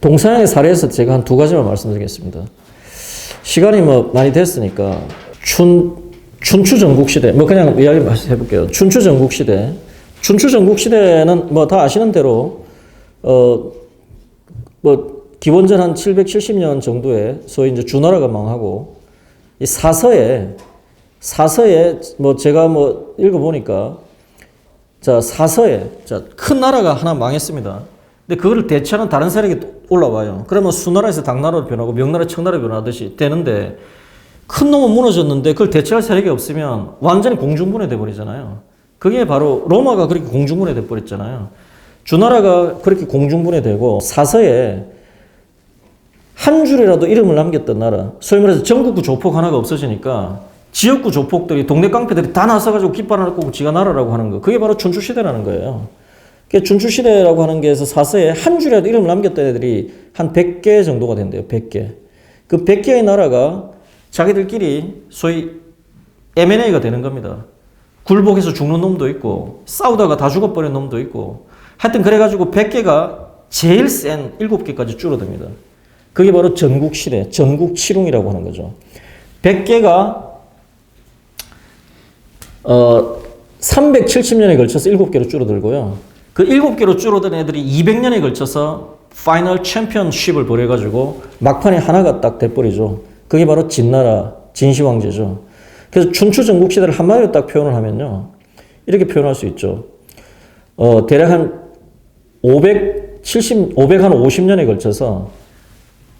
동서양의 사례에서 제가 한 두 가지만 말씀드리겠습니다. 시간이 뭐 많이 됐으니까 춘 춘추 전국 시대 뭐 그냥 이야기 해볼게요. 춘추 전국 시대 춘추 전국 시대는 뭐 다 아시는 대로 어 뭐 기원전 한 770년 정도에 소위 이제 주나라가 망하고 이 사서에 사서에 뭐 제가 뭐 읽어 보니까 자 사서에 자 큰 나라가 하나 망했습니다. 근데 그거를 대체하는 다른 세력이 또 올라와요. 그러면 수나라에서 당나라로 변하고 명나라 청나라로 변하듯이 되는데 큰 놈은 무너졌는데 그걸 대체할 세력이 없으면 완전히 공중분해 돼 버리잖아요. 그게 바로 로마가 그렇게 공중분해 돼 버렸잖아요. 주나라가 그렇게 공중분해 되고 사서에 한 줄이라도 이름을 남겼던 나라. 소위 말해서 전국구 조폭 하나가 없어지니까 지역구 조폭들이 동네 깡패들이 다 나서가지고 깃발 하나 꽂고 지가 나라라고 하는 거. 그게 바로 춘추시대라는 거예요. 그 춘추시대라고 하는 게에서 사서에 한 줄이라도 이름을 남겼던 애들이 한 100개 정도가 된대요. 100개. 그 100개의 나라가 자기들끼리 소위 M&A가 되는 겁니다. 굴복해서 죽는 놈도 있고 싸우다가 다 죽어버린 놈도 있고 하여튼 그래가지고 100개가 제일 센 7개까지 줄어듭니다. 그게 바로 전국시대, 전국치룡이라고 하는 거죠. 100개가 어, 370년에 걸쳐서 7개로 줄어들고요. 그 7개로 줄어든 애들이 200년에 걸쳐서 파이널 챔피언십을 벌여가지고 막판에 하나가 딱 돼버리죠. 그게 바로 진나라, 진시황제죠. 그래서 춘추 전국시대를 한마디로 딱 표현을 하면요. 이렇게 표현할 수 있죠. 어, 대략 한 570, 500한 50년에 걸쳐서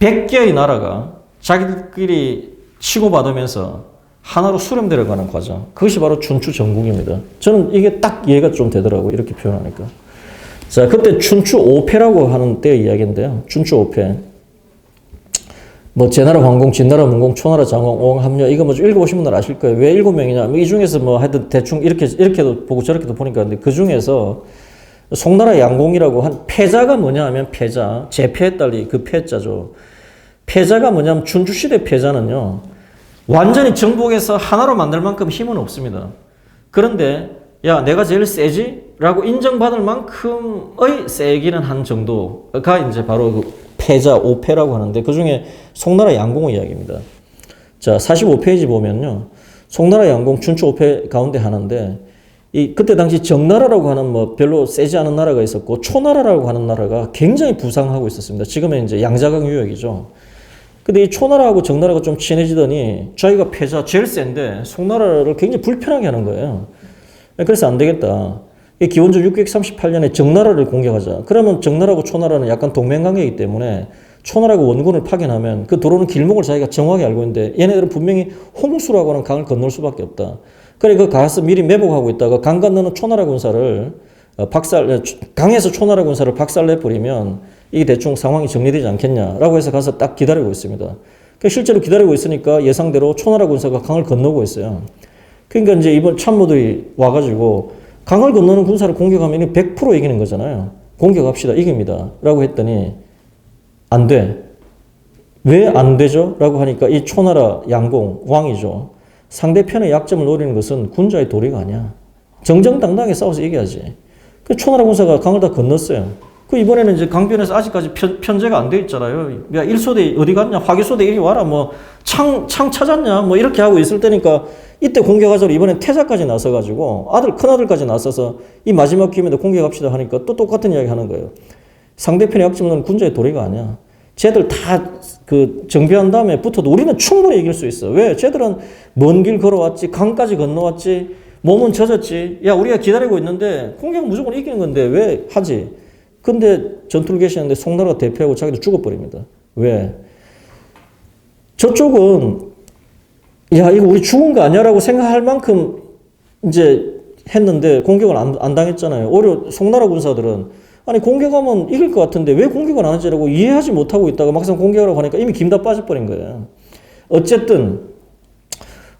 100개의 나라가 자기들끼리 치고받으면서 하나로 수렴되어 가는 과정. 그것이 바로 춘추 전국입니다. 저는 이게 딱 이해가 좀 되더라고요. 이렇게 표현하니까. 자, 그때 춘추 5패라고 하는 때 이야기인데요. 춘추 5패. 뭐, 제나라 황공, 진나라 문공, 초나라 장공, 옹, 함려, 이거 뭐 읽어보신 분들 아실 거예요. 왜 일곱 명이냐? 이 중에서 뭐 하여튼 대충 이렇게, 이렇게도 보고 저렇게도 보니까 근데 그 중에서 송나라 양공이라고 한 패자가 뭐냐 하면 패자, 제패에 딸리 그 패자죠. 패자가 뭐냐면 춘추시대 패자는요, 완전히 정복해서 하나로 만들 만큼 힘은 없습니다. 그런데, 야, 내가 제일 세지? 라고 인정받을 만큼의 세기는 한 정도가 이제 바로 그 패자, 오패라고 하는데, 그 중에 송나라 양공의 이야기입니다. 자, 45페이지 보면요. 송나라 양공 춘추 오패 가운데 하나인데, 이 그때 당시 정나라라고 하는 뭐 별로 세지 않은 나라가 있었고 초나라라고 하는 나라가 굉장히 부상하고 있었습니다. 지금은 이제 양자강 유역이죠. 근데 이 초나라하고 정나라가 좀 친해지더니 자기가 패자 제일 센데 송나라를 굉장히 불편하게 하는 거예요. 그래서 안 되겠다. 이 기원전 638년에 정나라를 공격하자. 그러면 정나라하고 초나라는 약간 동맹관계이기 때문에 초나라가 원군을 파견하면 그 들어오는 길목을 자기가 정확히 알고 있는데 얘네들은 분명히 홍수라고 하는 강을 건널 수밖에 없다. 그래 그 가서 미리 매복하고 있다가 강 건너는 초나라 군사를 어, 박살 강에서 초나라 군사를 박살내 버리면 이게 대충 상황이 정리되지 않겠냐라고 해서 가서 딱 기다리고 있습니다. 그 실제로 기다리고 있으니까 예상대로 초나라 군사가 강을 건너고 있어요. 그러니까 이제 이번 참모들이 와가지고 강을 건너는 군사를 공격하면 100% 이기는 거잖아요. 공격합시다. 이깁니다. 라고 했더니 안 돼. 왜 안 되죠? 라고 하니까 이 초나라 양공, 왕이죠. 상대편의 약점을 노리는 것은 군자의 도리가 아니야. 정정당당하게 싸워서 이겨야지. 그 초나라 군사가 강을 다 건넜어요. 그 이번에는 이제 강변에서 아직까지 편, 편제가 안 돼 있잖아요. 야, 1소대 어디 갔냐? 화기소대 이리 와라. 뭐, 창, 창 찾았냐? 뭐, 이렇게 하고 있을 때니까 이때 공격하자고 이번엔 태자까지 나서가지고 아들, 큰아들까지 나서서 이 마지막 기회에도 공격합시다 하니까 또 똑같은 이야기 하는 거예요. 상대편의 약점은 군자의 도리가 아니야. 쟤들 다 그 정비한 다음에 붙어도 우리는 충분히 이길 수 있어. 왜? 쟤들은 먼 길 걸어왔지, 강까지 건너왔지, 몸은 젖었지. 야, 우리가 기다리고 있는데 공격 무조건 이기는 건데 왜 하지? 근데 전투를 계시는데 송나라가 대패하고 자기도 죽어버립니다. 왜? 저쪽은 야, 이거 우리 죽은 거 아니야라고 생각할 만큼 이제 했는데 공격을 안, 안 당했잖아요. 오히려 송나라 군사들은 아니 공격하면 이길 것 같은데 왜 공격을 안 하지라고 이해하지 못하고 있다가 막상 공격하라고 하니까 이미 김 다 빠져버린 거예요. 어쨌든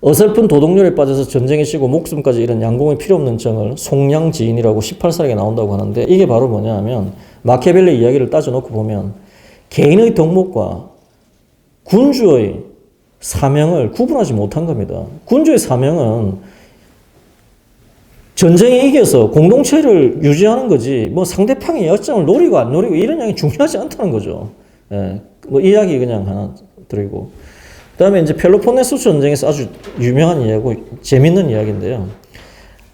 어설픈 도덕률에 빠져서 전쟁에 쉬고 목숨까지 잃은 양공이 필요 없는 정을 송량지인이라고 18살에 나온다고 하는데 이게 바로 뭐냐 하면 마키아벨리 이야기를 따져놓고 보면 개인의 덕목과 군주의 사명을 구분하지 못한 겁니다. 군주의 사명은 전쟁에 이겨서 공동체를 유지하는 거지 뭐 상대방의 약점을 노리고 안 노리고 이런 양이 중요하지 않다는 거죠. 예, 뭐 이야기 그냥 하나 드리고 그다음에 이제 펠로폰네소스 전쟁에서 아주 유명한 이야기고 재밌는 이야기인데요.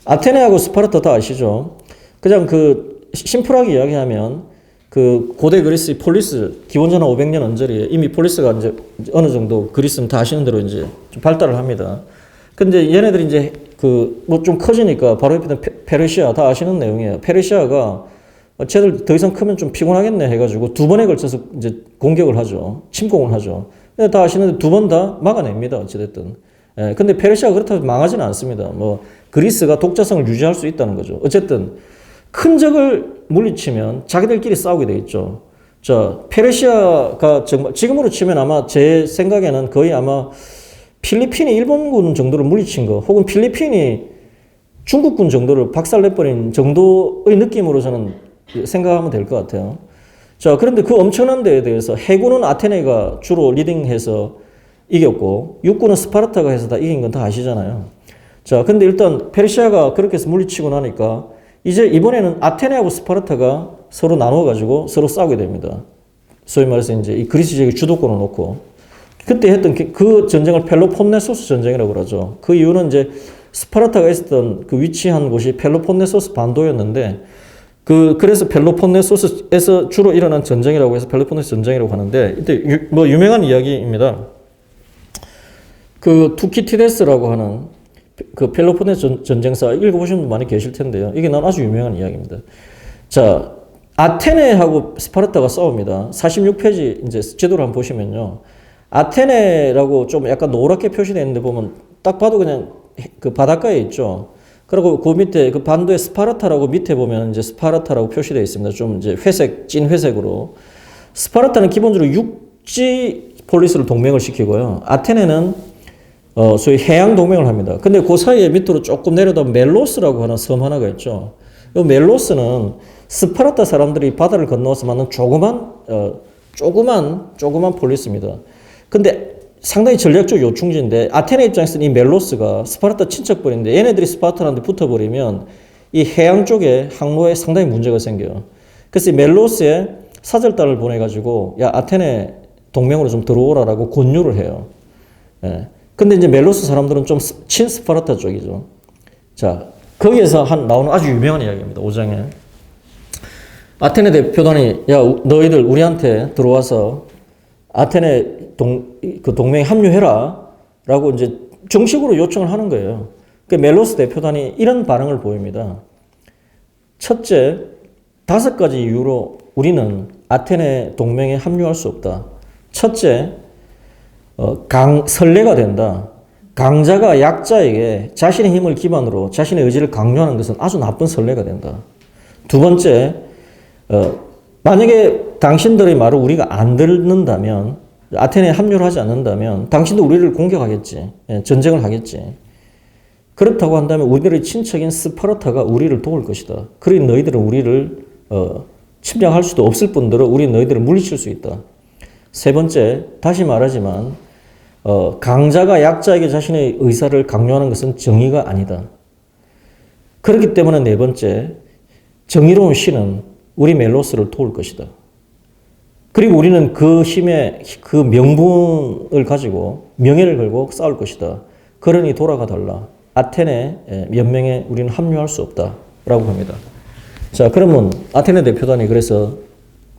아테네하고 스파르타 다 아시죠? 그냥 그 심플하게 이야기하면 그 고대 그리스의 폴리스 기원전 한 500년 언저리에 이미 폴리스가 이제 어느 정도 그리스는 다 아시는 대로 이제 좀 발달을 합니다. 근데 얘네들이 이제 그 뭐 좀 커지니까 바로 옆에 있는 페- 페르시아 다 아시는 내용이에요. 페르시아가 쟤들 더 이상 크면 좀 피곤하겠네 해가지고 두 번에 걸쳐서 이제 공격을 하죠. 침공을 하죠. 근데 다 아시는데 두 번 다 막아냅니다. 어찌됐든. 예, 근데 페르시아가 그렇다고 망하지는 않습니다. 뭐 그리스가 독자성을 유지할 수 있다는 거죠. 어쨌든 큰 적을 물리치면 자기들끼리 싸우게 돼 있죠. 자, 페르시아가 정말 지금으로 치면 아마 제 생각에는 거의 아마 필리핀이 일본군 정도를 물리친 거, 혹은 필리핀이 중국군 정도를 박살내버린 정도의 느낌으로 저는 생각하면 될 것 같아요. 자, 그런데 그 엄청난 데에 대해서 해군은 아테네가 주로 리딩해서 이겼고, 육군은 스파르타가 해서 다 이긴 건 다 아시잖아요. 자, 근데 일단 페르시아가 그렇게 해서 물리치고 나니까, 이제 이번에는 아테네하고 스파르타가 서로 나눠 가지고 서로 싸우게 됩니다. 소위 말해서 이제 이 그리스 지역의 주도권을 놓고, 그때 했던 그- 그 전쟁을 펠로폰네소스 전쟁이라고 그러죠. 그 이유는 이제 스파르타가 있었던 그 위치한 곳이 펠로폰네소스 반도였는데 그 그래서 펠로폰네소스에서 주로 일어난 전쟁이라고 해서 펠로폰네소스 전쟁이라고 하는데 이때 유, 뭐 유명한 이야기입니다. 그 투키티데스라고 하는 그 펠로폰네소 전- 전쟁사 읽어보신 분 많이 계실 텐데요. 이게 난 아주 유명한 이야기입니다. 자, 아테네하고 스파르타가 싸웁니다. 46페이지 이제 지도를 한번 보시면요. 아테네라고 좀 약간 노랗게 표시되어 있는데 보면 딱 봐도 그냥 그 바닷가에 있죠. 그리고 그 밑에 그 반도에 스파르타라고 밑에 보면 이제 스파르타라고 표시되어 있습니다. 좀 이제 회색, 찐 회색으로. 스파르타는 기본적으로 육지 폴리스를 동맹을 시키고요. 아테네는 어, 소위 해양 동맹을 합니다. 근데 그 사이에 밑으로 조금 내려다 멜로스라고 하는 섬 하나가 있죠. 이 멜로스는 스파르타 사람들이 바다를 건너서 만든 조그만, 어, 조그만, 조그만 폴리스입니다. 근데 상당히 전략적 요충지인데 아테네 입장에서는 이 멜로스가 스파르타 친척벌인데 얘네들이 스파르타한테 붙어버리면 이 해양 쪽에 항로에 상당히 문제가 생겨요. 그래서 이 멜로스에 사절단을 보내가지고 야 아테네 동맹으로 좀 들어오라라고 권유를 해요. 예. 근데 이제 멜로스 사람들은 좀 친스파르타 쪽이죠. 자, 거기에서 한 나오는 아주 유명한 이야기입니다. 5장에. 아테네 대표단이 야, 우- 너희들 우리한테 들어와서 아테네 동, 그 동맹에 합류해라. 라고 이제 정식으로 요청을 하는 거예요. 그 멜로스 대표단이 이런 반응을 보입니다. 첫째, 다섯 가지 이유로 우리는 아테네 동맹에 합류할 수 없다. 첫째, 어, 강, 선례가 된다. 강자가 약자에게 자신의 힘을 기반으로 자신의 의지를 강요하는 것은 아주 나쁜 선례가 된다. 두 번째, 어, 만약에 당신들의 말을 우리가 안 듣는다면, 아테네에 합류를 하지 않는다면, 당신도 우리를 공격하겠지. 예, 전쟁을 하겠지. 그렇다고 한다면 우리들의 친척인 스파르타가 우리를 도울 것이다. 그러니 너희들은 우리를 어, 침략할 수도 없을 뿐더러 우리 너희들을 물리칠 수 있다. 세 번째, 다시 말하지만 어, 강자가 약자에게 자신의 의사를 강요하는 것은 정의가 아니다. 그렇기 때문에 네 번째, 정의로운 신은 우리 멜로스를 도울 것이다. 그리고 우리는 그 힘의 그 명분을 가지고 명예를 걸고 싸울 것이다. 그러니 돌아가 달라. 아테네 연맹에 우리는 합류할 수 없다. 라고 합니다. 자, 그러면 아테네 대표단이 그래서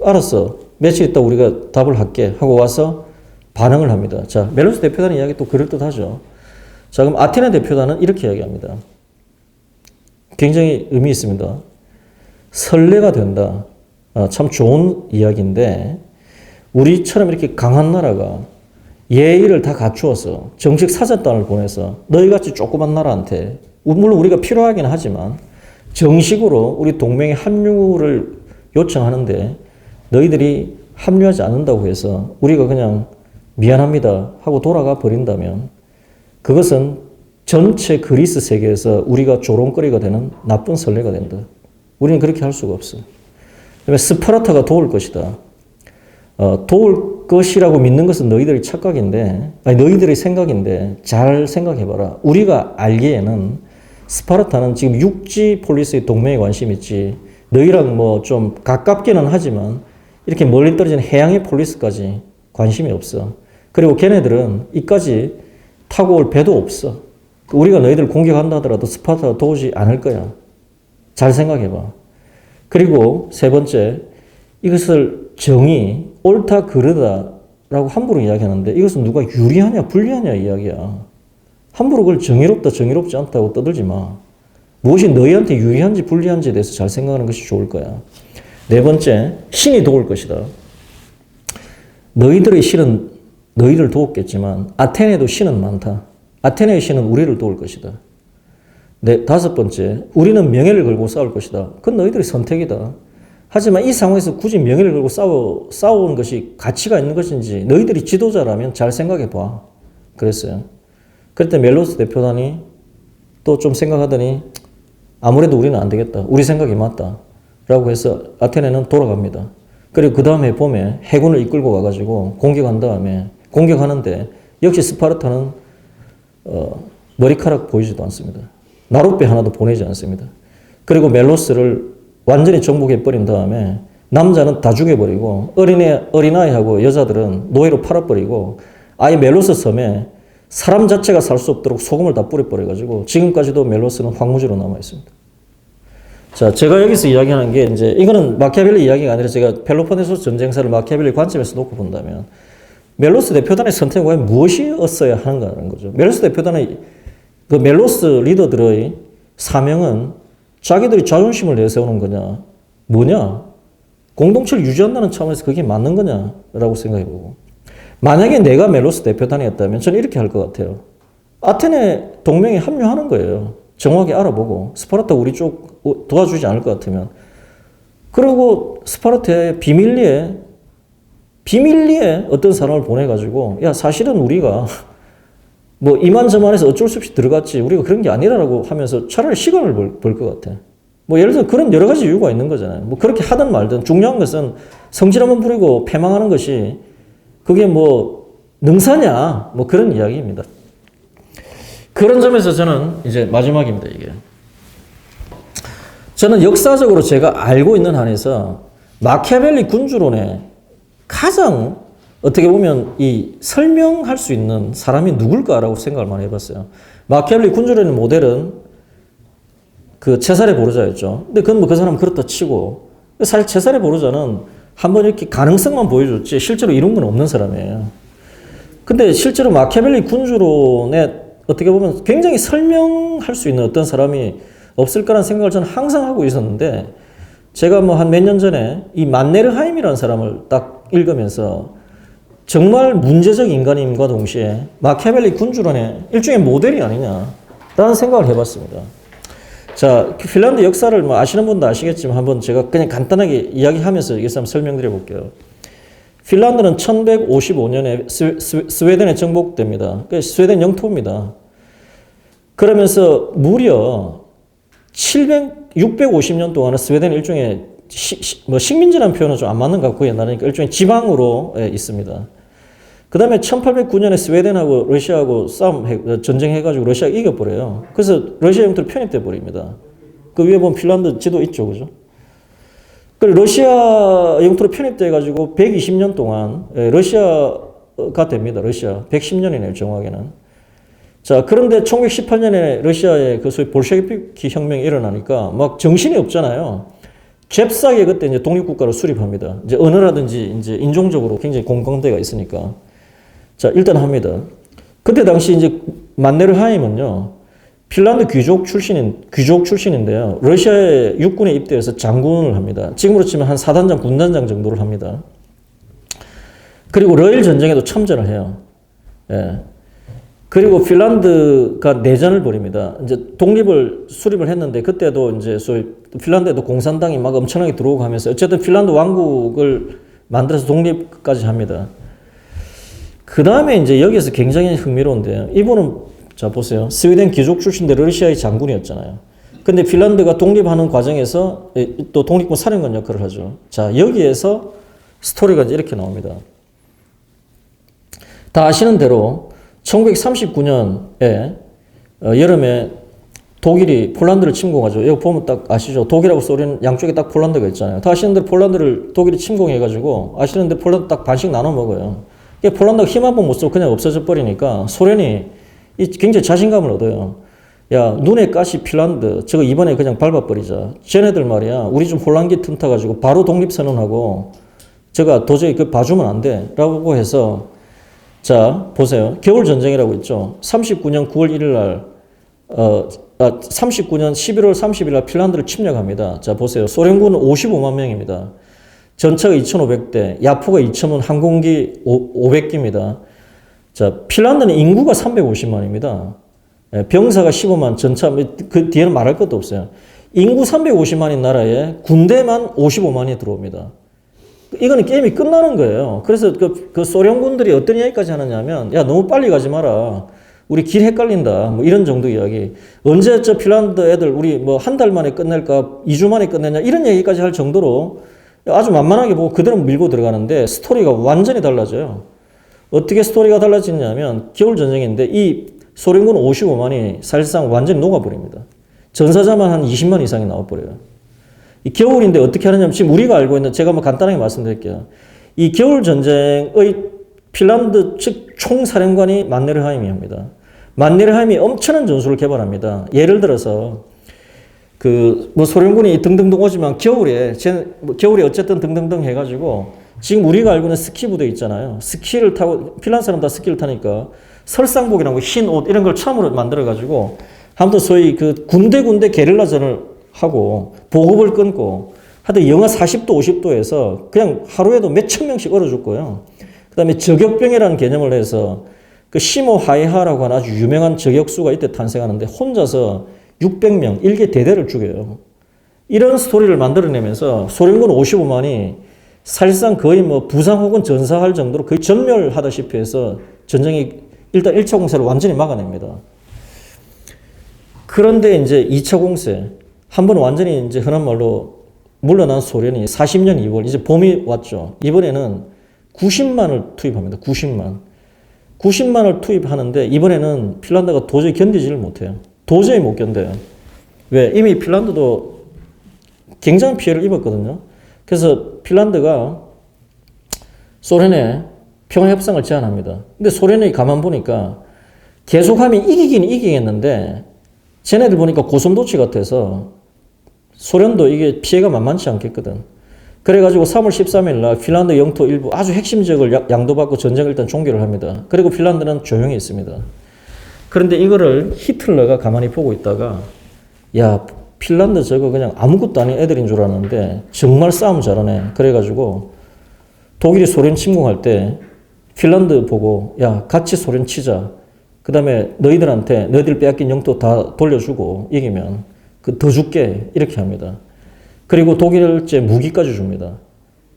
알았어. 며칠 있다 우리가 답을 할게 하고 와서 반응을 합니다. 자, 멜로스 대표단 이야기 또 그럴듯하죠. 자, 그럼 아테네 대표단은 이렇게 이야기합니다. 굉장히 의미 있습니다. 선례가 된다. 아, 참 좋은 이야기인데 우리처럼 이렇게 강한 나라가 예의를 다 갖추어서 정식 사절단을 보내서 너희같이 조그만 나라한테 물론 우리가 필요하긴 하지만 정식으로 우리 동맹의 합류를 요청하는데 너희들이 합류하지 않는다고 해서 우리가 그냥 미안합니다 하고 돌아가 버린다면 그것은 전체 그리스 세계에서 우리가 조롱거리가 되는 나쁜 선례가 된다. 우리는 그렇게 할 수가 없어. 그다음에 스파르타가 도울 것이다. 어, 도울 것이라고 믿는 것은 너희들의 착각인데, 아니, 너희들의 생각인데, 잘 생각해봐라. 우리가 알기에는 스파르타는 지금 육지 폴리스의 동맹에 관심 있지, 너희랑 뭐 좀 가깝기는 하지만, 이렇게 멀리 떨어진 해양의 폴리스까지 관심이 없어. 그리고 걔네들은 이까지 타고 올 배도 없어. 우리가 너희들 공격한다 하더라도 스파르타가 도우지 않을 거야. 잘 생각해봐. 그리고 세 번째, 이것을 정의, 옳다, 그르다라고 함부로 이야기하는데 이것은 누가 유리하냐, 불리하냐 이야기야. 함부로 그걸 정의롭다, 정의롭지 않다고 떠들지 마. 무엇이 너희한테 유리한지 불리한지에 대해서 잘 생각하는 것이 좋을 거야. 네 번째, 신이 도울 것이다. 너희들의 신은 너희를 도웠겠지만 아테네도 신은 많다. 아테네의 신은 우리를 도울 것이다. 네, 다섯 번째, 우리는 명예를 걸고 싸울 것이다. 그건 너희들의 선택이다. 하지만 이 상황에서 굳이 명예를 걸고 싸워, 싸우는 것이 가치가 있는 것인지 너희들이 지도자라면 잘 생각해 봐. 그랬어요. 그때 멜로스 대표단이 또 좀 생각하더니 아무래도 우리는 안 되겠다. 우리 생각이 맞다. 라고 해서 아테네는 돌아갑니다. 그리고 그 다음에 봄에 해군을 이끌고 가가지고 공격한 다음에 공격하는데 역시 스파르타는 어, 머리카락 보이지도 않습니다. 나룻배 하나도 보내지 않습니다. 그리고 멜로스를 완전히 정복해 버린 다음에 남자는 다 죽여버리고 어린애, 어린아이하고 여자들은 노예로 팔아버리고 아예 멜로스 섬에 사람 자체가 살 수 없도록 소금을 다 뿌려버려가지고 지금까지도 멜로스는 황무지로 남아 있습니다. 자, 제가 여기서 이야기하는 게 이제 이거는 마키아벨리 이야기가 아니라 제가 펠로폰네소스 전쟁사를 마키아벨리 관점에서 놓고 본다면 멜로스 대표단의 선택은 과연 무엇이었어야 하는가라는 거죠. 멜로스 대표단의 그 멜로스 리더들의 사명은 자기들이 자존심을 내세우는 거냐, 뭐냐, 공동체를 유지한다는 차원에서 그게 맞는 거냐라고 생각해 보고 만약에 내가 멜로스 대표단이었다면 저는 이렇게 할 것 같아요. 아테네 동맹에 합류하는 거예요. 정확히 알아보고 스파르타 우리 쪽 도와주지 않을 것 같으면 그리고 스파르타에 비밀리에 비밀리에 어떤 사람을 보내가지고 야 사실은 우리가 뭐 이만저만해서 어쩔 수 없이 들어갔지 우리가 그런 게 아니라고 하면서 차라리 시간을 벌것 같아. 뭐 예를 들어 그런 여러 가지 이유가 있는 거잖아요. 뭐 그렇게 하든 말든 중요한 것은 성질 한번 부리고 패망하는 것이 그게 뭐 능사냐 뭐 그런 이야기입니다. 그런 점에서 저는 이제 마지막입니다 이게. 저는 역사적으로 제가 알고 있는 한에서 마키아벨리 군주론의 가장 어떻게 보면 이 설명할 수 있는 사람이 누굴까라고 생각을 많이 해봤어요. 마키아벨리 군주론의 모델은 그 체살의 보르자였죠. 근데 그건 뭐 그 사람 그렇다 치고 사실 체살의 보르자는 한번 이렇게 가능성만 보여줬지 실제로 이룬 건 없는 사람이에요. 근데 실제로 마키아벨리 군주론의 어떻게 보면 굉장히 설명할 수 있는 어떤 사람이 없을까라는 생각을 저는 항상 하고 있었는데 제가 뭐 한 몇 년 전에 이 만네르하임이라는 사람을 딱 읽으면서 정말 문제적 인간임과 동시에 마키아벨리 군주론의 일종의 모델이 아니냐라는 생각을 해봤습니다. 자, 핀란드 역사를 뭐 아시는 분도 아시겠지만 한번 제가 그냥 간단하게 이야기하면서 여기서 한번 설명드려 볼게요. 핀란드는 1155년에 스, 웨덴에 정복됩니다. 그 스웨덴 영토입니다. 그러면서 무려 700, 650년 동안은 스웨덴은 일종의 시, 시, 뭐 식민지라는 표현은 좀 안 맞는 것 같고 옛날에니까 일종의 지방으로 예, 있습니다. 그 다음에 1809년에 스웨덴하고 러시아하고 싸움, 해, 전쟁해가지고 러시아가 이겨버려요. 그래서 러시아 영토로 편입돼 버립니다. 그 위에 보면 핀란드 지도 있죠, 그죠? 그 러시아 영토로 편입돼가지고 120년 동안 예, 러시아가 됩니다. 러시아 110년이네요, 정확에는. 자, 그런데 1918년에 러시아의 그 소위 볼셰비키 혁명이 일어나니까 막 정신이 없잖아요. 잽싸게 그때 이제 독립국가로 수립합니다. 이제 언어라든지 이제 인종적으로 굉장히 공강대가 있으니까. 자, 일단 합니다. 그때 당시 이제 만네르하임은요, 핀란드 귀족 출신인, 귀족 출신인데요. 러시아의 육군에 입대해서 장군을 합니다. 지금으로 치면 한 사단장, 군단장 정도를 합니다. 그리고 러일 전쟁에도 참전을 해요. 예. 그리고 핀란드가 내전을 벌입니다. 이제 독립을 수립을 했는데 그때도 이제 소위 핀란드에도 공산당이 막 엄청나게 들어오고 하면서 어쨌든 핀란드 왕국을 만들어서 독립까지 합니다. 그 다음에 이제 여기에서 굉장히 흥미로운데요. 이분은 자 보세요. 스웨덴 귀족 출신데 러시아의 장군이었잖아요. 근데 핀란드가 독립하는 과정에서 또 독립군 사령관 역할을 하죠. 자 여기에서 스토리가 이렇게 나옵니다. 다 아시는 대로 1939년에 어, 여름에 독일이 폴란드를 침공하죠. 여기 보면 딱 아시죠? 독일하고 소련 양쪽에 딱 폴란드가 있잖아요. 다 아시는 대로 폴란드를 독일이 침공해가지고 아시는 대로 폴란드 딱 반씩 나눠 먹어요. 이게 폴란드가 힘 한 번 못 쓰고 그냥 없어져 버리니까 소련이 이 굉장히 자신감을 얻어요. 야, 눈에 가시 핀란드, 저거 이번에 그냥 밟아버리자. 쟤네들 말이야, 우리 좀 혼란기 틈타가지고 바로 독립선언하고, 제가 도저히 그 봐주면 안 돼. 라고 해서, 자, 보세요. 겨울 전쟁이라고 있죠. 39년 9월 1일 날, 어, 아, 39년 11월 30일 날 핀란드를 침략합니다. 자, 보세요. 소련군은 55만 명입니다. 전차가 2,500대, 야포가 2,000원, 항공기 500기입니다. 자, 핀란드는 인구가 350만입니다. 예, 병사가 15만, 전차, 뭐그 뒤에는 말할 것도 없어요. 인구 350만인 나라에 군대만 55만이 들어옵니다. 이거는 게임이 끝나는 거예요. 그래서 그, 그 소련군들이 어떤 이야기까지 하느냐면, 야, 너무 빨리 가지 마라. 우리 길 헷갈린다. 뭐 이런 정도 이야기. 언제 저 핀란드 애들 우리 뭐 한 달 만에 끝낼까, 2주 만에 끝내냐, 이런 얘기까지 할 정도로 아주 만만하게 보고 그대로 밀고 들어가는데 스토리가 완전히 달라져요. 어떻게 스토리가 달라지냐면 겨울 전쟁인데 이 소련군 55만이 사실상 완전히 녹아버립니다. 전사자만 한 20만 이상이 나와버려요. 이 겨울인데 어떻게 하느냐면 지금 우리가 알고 있는 제가 뭐 간단하게 말씀드릴게요. 이 겨울 전쟁의 핀란드 측 총사령관이 만네르하임입니다. 만네르하임이 엄청난 전술을 개발합니다. 예를 들어서 그 뭐 소련군이 등등등 오지만 겨울에 제, 뭐 겨울에 어쨌든 등등등 해가지고 지금 우리가 알고 있는 스키 부대 있잖아요. 스키를 타고 핀란드 사람 다 스키를 타니까 설상복이라고 흰 옷 이런 걸 처음으로 만들어 가지고 아무튼 소위 그 군데군데 게릴라전을 하고 보급을 끊고 하여튼 영하 40도 50도에서 그냥 하루에도 몇천 명씩 얼어 죽고요. 그 다음에 저격병이라는 개념을 해서 그 시모 하이하라고 하는 아주 유명한 저격수가 이때 탄생하는데 혼자서 600명 일개 대대를 죽여요. 이런 스토리를 만들어내면서 소련군 55만이 사실상 거의 뭐 부상 혹은 전사할 정도로 거의 전멸하다시피 해서 전쟁이 일단 1차 공세를 완전히 막아냅니다. 그런데 이제 2차 공세 한 번 완전히 이제 흔한 말로 물러난 소련이 40년 2월 이제 봄이 왔죠. 이번에는 90만을 투입합니다. 90만. 90만을 투입하는데 이번에는 핀란드가 도저히 견디지를 못해요. 도저히 못 견뎌요. 왜? 이미 핀란드도 굉장한 피해를 입었거든요. 그래서 핀란드가 소련에 평화 협상을 제안합니다. 근데 소련이 가만 보니까 계속하면 이기긴 이기겠는데 쟤네들 보니까 고슴도치 같아서 소련도 이게 피해가 만만치 않겠거든. 그래가지고 3월 13일 날 핀란드 영토 일부 아주 핵심 지역을 양도받고 전쟁을 일단 종결을 합니다. 그리고 핀란드는 조용히 있습니다. 그런데 이거를 히틀러가 가만히 보고 있다가 야 핀란드 저거 그냥 아무것도 아닌 애들인 줄 알았는데 정말 싸움 잘하네. 그래가지고 독일이 소련 침공할 때 핀란드 보고 야 같이 소련 치자. 그 다음에 너희들한테 너희들 빼앗긴 영토 다 돌려주고 이기면 그 더 줄게 이렇게 합니다. 그리고 독일제 무기까지 줍니다.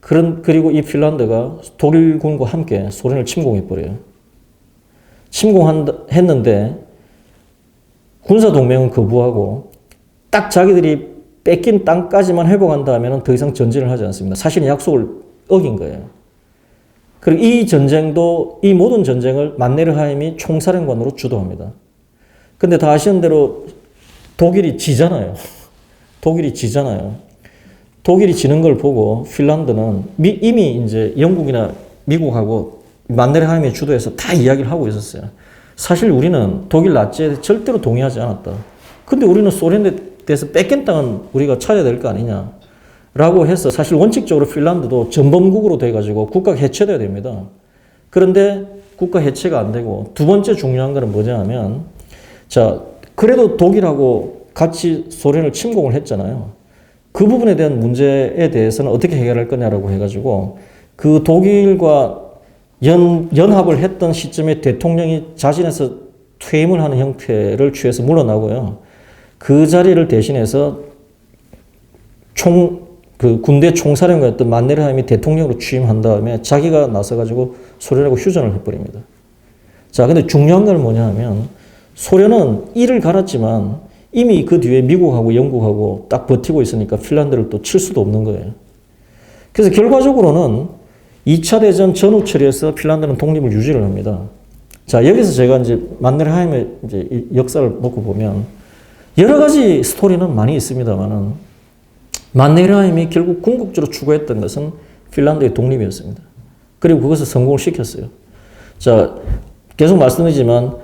그런 그리고 이 핀란드가 독일군과 함께 소련을 침공해 버려요. 침공했는데 군사 동맹은 거부하고 딱 자기들이 뺏긴 땅까지만 회복한다 하면 더 이상 전진을 하지 않습니다. 사실 약속을 어긴 거예요. 그리고 이 전쟁도 이 모든 전쟁을 만네르하임이 총사령관으로 주도합니다. 근데 다 아시는 대로 독일이 지잖아요. 독일이 지잖아요. 독일이 지는 걸 보고 핀란드는 미, 이미 이제 영국이나 미국하고 만네르하임이 주도해서 다 이야기를 하고 있었어요. 사실 우리는 독일 나치에 절대로 동의하지 않았다. 근데 우리는 소련에 대해서 뺏긴 땅은 우리가 찾아야 될 거 아니냐. 라고 해서 사실 원칙적으로 핀란드도 전범국으로 돼가지고 국가가 해체돼야 됩니다. 그런데 국가 해체가 안 되고 두 번째 중요한 거는 뭐냐 하면 자, 그래도 독일하고 같이 소련을 침공을 했잖아요. 그 부분에 대한 문제에 대해서는 어떻게 해결할 거냐라고 해가지고 그 독일과 연, 연합을 했던 시점에 대통령이 자진해서 퇴임을 하는 형태를 취해서 물러나고요. 그 자리를 대신해서 총, 그 군대 총사령관이었던 만네르하임이 대통령으로 취임한 다음에 자기가 나서가지고 소련하고 휴전을 해버립니다. 자, 근데 중요한 건 뭐냐 하면 소련은 이를 갈았지만 이미 그 뒤에 미국하고 영국하고 딱 버티고 있으니까 핀란드를 또 칠 수도 없는 거예요. 그래서 결과적으로는 2차 대전 전후 처리에서 핀란드는 독립을 유지를 합니다. 자, 여기서 제가 이제 만네르하임의 이제 역사를 놓고 보면 여러 가지 스토리는 많이 있습니다만은 만네르하임이 결국 궁극적으로 추구했던 것은 핀란드의 독립이었습니다. 그리고 그것을 성공을 시켰어요. 자, 계속 말씀드리지만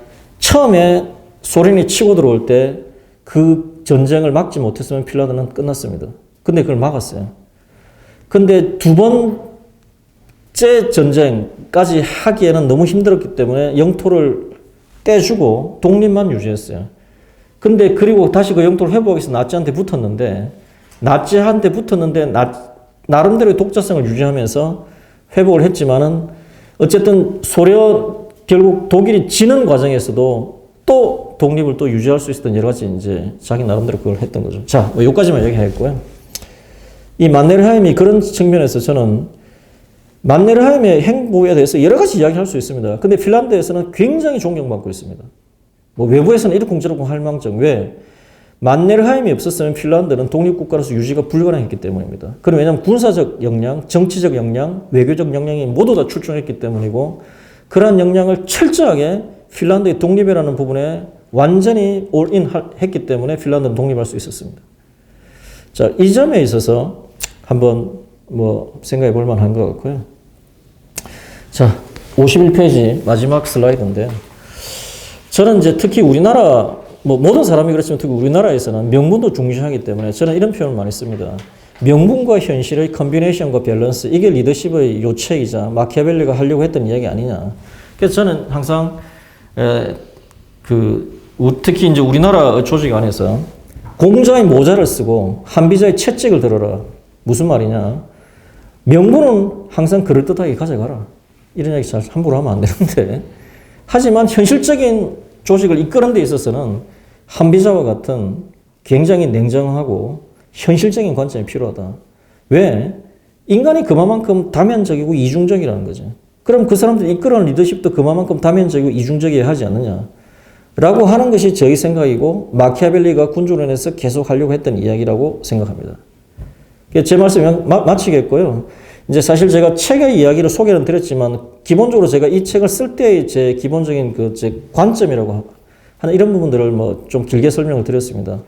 처음에 소련이 치고 들어올 때 그 전쟁을 막지 못했으면 핀란드는 끝났습니다. 근데 그걸 막았어요. 근데 두 번째 전쟁까지 하기에는 너무 힘들었기 때문에 영토를 떼주고 독립만 유지했어요. 근데 그리고 다시 그 영토를 회복해서 나치한테 붙었는데 나치한테 붙었는데 나, 나름대로의 독자성을 유지하면서 회복을 했지만은 어쨌든 소련 결국 독일이 지는 과정에서도 또 독립을 또 유지할 수 있었던 여러 가지 이제 자기 나름대로 그걸 했던 거죠. 자, 뭐 여기까지만 얘기했고요. 이 만네르하임이 그런 측면에서 저는 만네르하임의 행보에 대해서 여러 가지 이야기할 수 있습니다. 근데 핀란드에서는 굉장히 존경받고 있습니다. 뭐 외부에서는 이러쿵저러쿵 할 망정. 왜? 만네르하임이 없었으면 핀란드는 독립국가로서 유지가 불가능했기 때문입니다. 그럼 왜냐하면 군사적 역량, 정치적 역량, 외교적 역량이 모두 다 출중했기 때문이고 그러한 역량을 철저하게 핀란드의 독립이라는 부분에 완전히 올인 했기 때문에 핀란드는 독립할 수 있었습니다. 자, 이 점에 있어서 한번 뭐 생각해 볼 만한 것 같고요. 자, 51페이지 마지막 슬라이드인데 저는 이제 특히 우리나라 뭐 모든 사람이 그렇지만 특히 우리나라에서는 명분도 중시하기 때문에 저는 이런 표현을 많이 씁니다. 명분과 현실의 컨비네이션과 밸런스 이게 리더십의 요책이자 마키아벨리가 하려고 했던 이야기 아니냐. 그래서 저는 항상 에, 그 우- 특히 이제 우리나라 조직 안에서 공자의 모자를 쓰고 한비자의 채찍을 들어라. 무슨 말이냐? 명분은 항상 그럴듯하게 가져가라. 이런 이야기 잘 함부로 하면 안 되는데. 하지만 현실적인 조직을 이끄는 데 있어서는 한비자와 같은 굉장히 냉정하고 현실적인 관점이 필요하다. 왜? 인간이 그만큼 다면적이고 이중적이라는 거죠. 그럼 그 사람들 이끌어가는 리더십도 그만큼 다면적이고 이중적이어야 하지 않느냐. 라고 하는 것이 저희 생각이고 마키아벨리가 군주론에서 계속 하려고 했던 이야기라고 생각합니다. 제 말씀 마, 마치겠고요. 이제 사실 제가 책의 이야기를 소개는 드렸지만 기본적으로 제가 이 책을 쓸 때의 제 기본적인 그 제 관점이라고 하는 이런 부분들을 뭐 좀 길게 설명을 드렸습니다.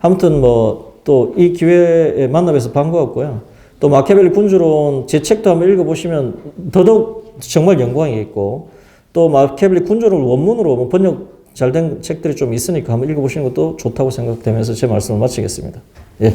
아무튼 뭐 또 이 기회에 만나뵈서 반가웠고요. 또 마키아벨리 군주론 제 책도 한번 읽어보시면 더더욱 정말 영광이겠고 또 마키아벨리 군주론 원문으로 뭐 번역 잘 된 책들이 좀 있으니까 한번 읽어보시는 것도 좋다고 생각되면서 제 말씀을 마치겠습니다. 예.